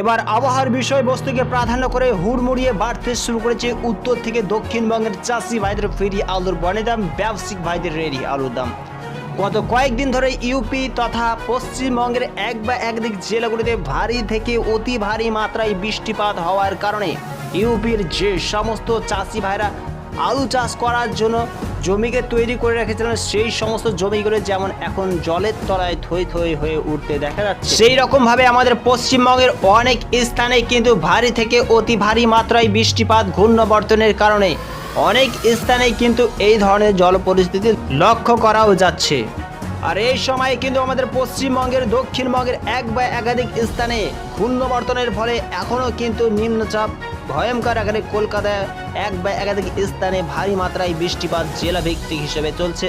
এবার আবহাওয়ার বিষয়বস্তুকে প্রাধান্য করে হুড়মুড়িয়ে বাড়তে শুরু করেছে উত্তর থেকে দক্ষিণবঙ্গের চাষি ভাইদের ফেরি আলুর বনে দাম, ব্যবসায়িক ভাইদের রেডি আলুর দাম। গত কয়েকদিন ধরে ইউপি তথা পশ্চিমবঙ্গের এক বা একদিক জেলাগুলিতে ভারী থেকে অতি ভারী মাত্রায় বৃষ্টিপাত হওয়ার কারণে ইউপির যে সমস্ত চাষি ভাইরা আলু চাষ করার জন্য জমিকে তৈরি করে রেখেছিলেন। সেই সমস্ত জমিগুলো যেমন এখন জলের তলায় থই থই হয়ে উঠতে দেখা যাচ্ছে। সেই রকমভাবে আমাদের পশ্চিমবঙ্গের অনেক স্থানে কিন্তু ভারী থেকে অতি ভারী মাত্রায় বৃষ্টিপাত, ঘূর্ণবর্তনের কারণে অনেক স্থানে কিন্তু এই ধরনের জল পরিস্থিতি লক্ষ্য করাও যাচ্ছে। আর এই সময় কিন্তু আমাদের পশ্চিমবঙ্গের, দক্ষিণবঙ্গের এক বা একাধিক স্থানে ঘূর্ণবর্তনের ফলে এখনও কিন্তু নিম্নচাপ ভয়ঙ্কর আকারে কলকাতায় এক বা একাধিক স্থানে ভারী মাত্রায় বৃষ্টিপাত জেলা ভিত্তিক হিসেবে চলছে।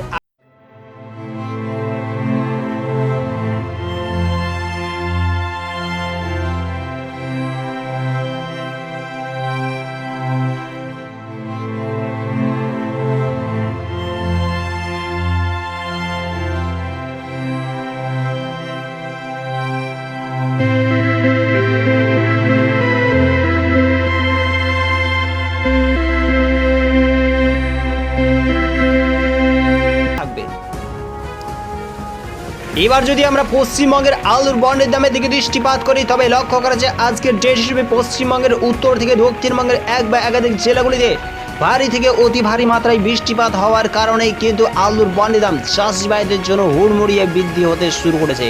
এবার যদি আমরা পশ্চিমবঙ্গের আলুর বন্ডের দামের দিকে দৃষ্টিপাত করি, তবে লক্ষ্য করা যায় আজকের ডেট হিসেবে পশ্চিমবঙ্গের উত্তর থেকে দক্ষিণবঙ্গের এক বা একাধিক জেলাগুলিতে ভারী থেকে অতি ভারী মাত্রায় বৃষ্টিপাত হওয়ার কারণেই কিন্তু আলুর বন্ডের দাম চাষি ভাইদের জন্য হুড়মুড়িয়ে বৃদ্ধি হতে শুরু করেছে।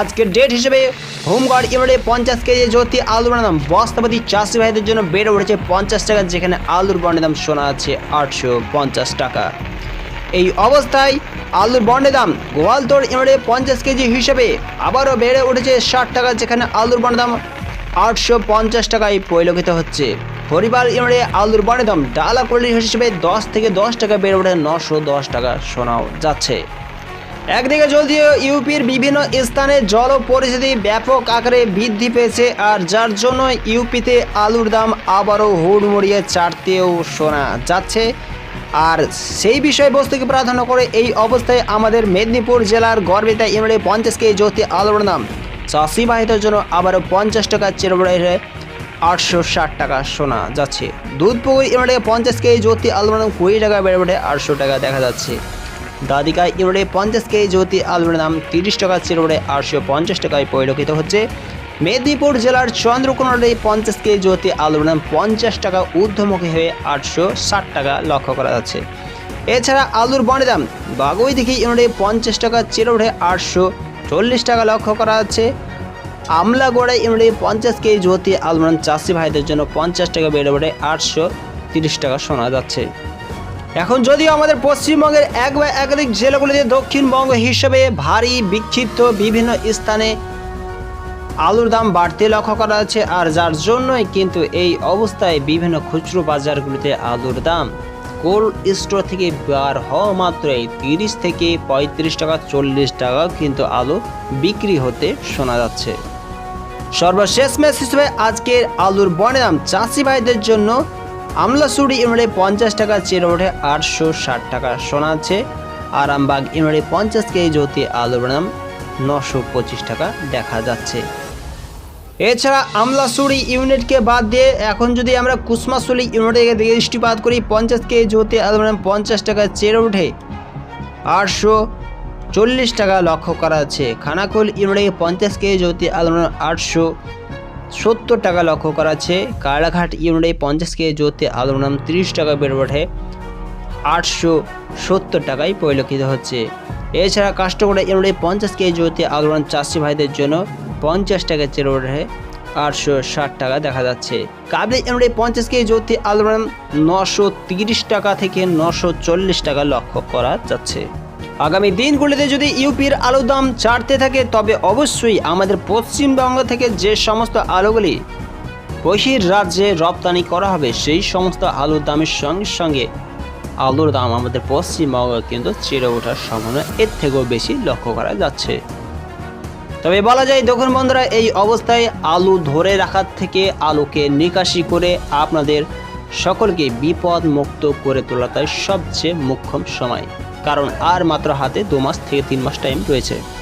আজকের ডেট হিসেবে হোমগার্ড ইমরে পঞ্চাশ কেজি জ্যোতি আলুর দাম বস্তাপতি চাষি ভাইদের জন্য বেড়ে উঠেছে পঞ্চাশ টাকা, যেখানে আলুর বন্ডের দাম শোনা আছে আটশো পঞ্চাশ টাকা। এই অবস্থায় আলুর বন্ডের দাম গোয়ালতোড় ইমড়ে পঞ্চাশ কেজি হিসেবে আবারও বেড়ে উঠেছে ষাট টাকা, যেখানে আলুর বন্ডের দাম আটশো পঞ্চাশ টাকায় পরিলক্ষিত হচ্ছে। পরিবার ইমড়ে আলুর বন্ডের দাম ডালা কোয়ালিটি হিসেবে দশ থেকে দশ টাকা বেড়ে উঠে নশো দশ টাকা শোনাও যাচ্ছে। একদিকে যদিও ইউপির বিভিন্ন স্থানে জল পরিস্থিতি ব্যাপক আকারে বৃদ্ধি পেয়েছে, আর যার জন্য ইউপিতে আলুর দাম আবারও হুড়মুড়িয়ে চাটতেও শোনা যাচ্ছে। আর সেই বিষয়বস্তুকে প্রাধান্য করে এই অবস্থায় আমাদের মেদিনীপুর জেলার গর্বিতা ইমড়ে পঞ্চাশ কেজি জ্যোতি আলুর দাম চাষি জন্য আবারও পঞ্চাশ টাকা চেরবড়ে আটশো ষাট টাকা শোনা যাচ্ছে। দুধপুকুর ইমড়ে পঞ্চাশ কেজি জ্যোতি আলুর দাম কুড়ি টাকা বেড়ে বেড়ে আটশো টাকা দেখা যাচ্ছে। দাদিকা ইমড়ে পঞ্চাশ কেজি জ্যোতি আলুর দাম তিরিশ টাকা চিরড়ে আটশো পঞ্চাশ টাকায় পরিলক্ষিত হচ্ছে। মেদিনীপুর জেলার চন্দ্রকোনারে পঞ্চাশ কেজি জ্যোতি আলুর দাম পঞ্চাশ টাকা, ঊর্ধ্বমুখী হয়ে আটশো ষাট টাকা লক্ষ্য করা যাচ্ছে। এছাড়া আলুর বনের দাম বাগুই দিঘি ইমড়ে পঞ্চাশ টাকা, চিরড়ে আটশো চল্লিশ টাকা লক্ষ্য করা যাচ্ছে। আমলাগড়ায় ইমড়ে পঞ্চাশ কেজি জ্যোতি আলুর দাম চাষি ভাইদের জন্য পঞ্চাশ টাকা, বেড়ে বেড়ে আটশো তিরিশ টাকা শোনা যাচ্ছে। এখন যদিও আমাদের পশ্চিমবঙ্গের এক বা একাধিক জেলাগুলিতে দক্ষিণবঙ্গ হিসেবে ভারী বিক্ষিপ্ত বিভিন্ন স্থানে আলুর দাম বাড়তে লক্ষ্য করা যাচ্ছে আর যার জন্যই কিন্তু এই অবস্থায় বিভিন্ন খুচরো বাজারগুলিতে আলুর দাম। কোল্ড স্টোর থেকে বার হওয়া মাত্রই তিরিশ থেকে পঁয়ত্রিশ টাকা, চল্লিশ টাকা কিন্তু আলু বিক্রি হতে শোনা যাচ্ছে। সর্বশেষ ম্যাচ হিসেবে আজকের আলুর বনের দাম চাষি ভাইদের জন্য আমলাসুড়ি ইমড়ে পঞ্চাশ টাকা চেয়ে ওঠে আটশো ষাট টাকা শোনাচ্ছে আরামবাগ ইমড়ে পঞ্চাশ কেজি জ্যোতি আলুর দাম নশো পঁচিশ টাকা দেখা যাচ্ছে। এছাড়া আমলাসুরি ইউনিটকে বাদ দিয়ে এখন যদি আমরা কুসমাসুলি ইউনিটে দৃষ্টিপাত করি, পঞ্চাশ কেজি আলুর পঞ্চাশ টাকা চেয়ে ওঠে আটশো চল্লিশ টাকা লক্ষ্য করা আছে খানাকুল ইউনিটে পঞ্চাশ কেজি আলুর আটশো সত্তর টাকা লক্ষ্য করা আছে কালাঘাট ইউনিটে পঞ্চাশ কেজি জ্যোতি আলুর দাম তিরিশ টাকা বেড়ে ওঠে, আটশো সত্তর টাকায় পরিলক্ষিত হচ্ছে। এছাড়া কাস্টমার ইউনিটে পঞ্চাশ কেজি জ্যোতি আলুর চাষি ভাইদের জন্য পঞ্চাশ টাকা চেয়ে ওঠে আটশো ষাট টাকা দেখা যাচ্ছে। কাবলি ইউনিটে পঞ্চাশ কেজি জ্যোতি আলুর নশো তিরিশ টাকা থেকে নশো চল্লিশ টাকা লক্ষ্য করা যাচ্ছে। আগামী দিনগুলিতে যদি ইউপির আলুর দাম চাড়তে থাকে, তবে অবশ্যই আমাদের পশ্চিমবঙ্গ থেকে যে সমস্ত আলুগুলি বহির রাজ্যে রপ্তানি করা হবে, সেই সমস্ত আলুর দামের সঙ্গে সঙ্গে আলুর দাম আমাদের পশ্চিমবঙ্গে কিন্তু চেড়ে ওঠার সম্ভাবনা এর থেকেও বেশি লক্ষ্য করা যাচ্ছে। তবে বলা যায় দক্ষিণ বন্ধুরা, এই অবস্থায় আলু ধরে রাখার থেকে আলুকে নিকাশি করে আপনাদের সকলকে বিপদ মুক্ত করে তোলাটাই সবচেয়ে মুখ্যম সময়। কারণ আর মাত্র হাতে দু মাস থেকে তিন মাস টাইম রয়েছে।